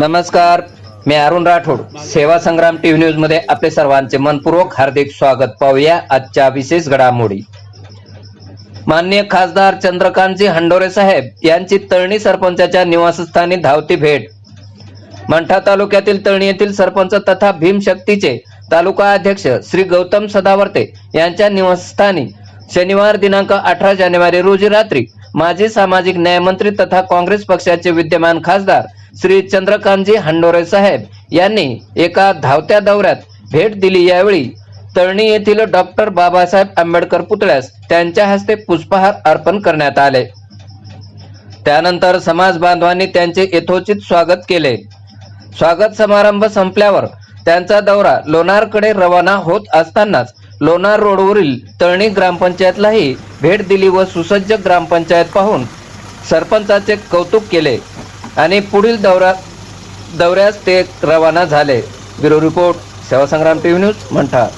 नमस्कार मी अरुण राठोड. सेवा संग्राम टीव्ही न्यूजमध्ये आपले सर्वांचे मनपूर्वक हार्दिक स्वागत. पाहूया आजच्या विशेष घडामोडी. माननीय खासदार चंद्रकांतजी हंडोरे साहेब यांची तळणी सरपंचाच्या निवासस्थानी धावती भेट. मंठा तालुक्यातील तळणी येथील सरपंच तथा भीमशक्तीचे तालुका अध्यक्ष श्री गौतम सदावर्ते यांच्या निवासस्थानी शनिवार दिनांक अठरा जानेवारी रोजी रात्री माजी सामाजिक न्यायमंत्री तथा काँग्रेस पक्षाचे विद्यमान खासदार श्री चंद्रकांतजी हंडोरे साहेब यांनी एका धावत्या दौऱ्यात भेट दिली यावेळी तळणी येथील डॉक्टर बाबासाहेब आंबेडकर पुतळ्यास त्यांच्या हस्ते पुष्पहार अर्पण करण्यात आले. त्यानंतर समाज बांधवांनी त्यांचे यथोचित स्वागत केले. स्वागत समारंभ संपल्यावर त्यांचा दौरा लोणारकडे रवाना होत असतानाच लोणार रोडवरील तळणी ग्रामपंचायतलाही भेट दिली व सुसज्ज ग्रामपंचायत पाहून सरपंचाचे कौतुक केले. आणि पुढील दौरा दौऱ्यास ते रवाना झाले. Bureau report Sevasangram TV news म्हणतात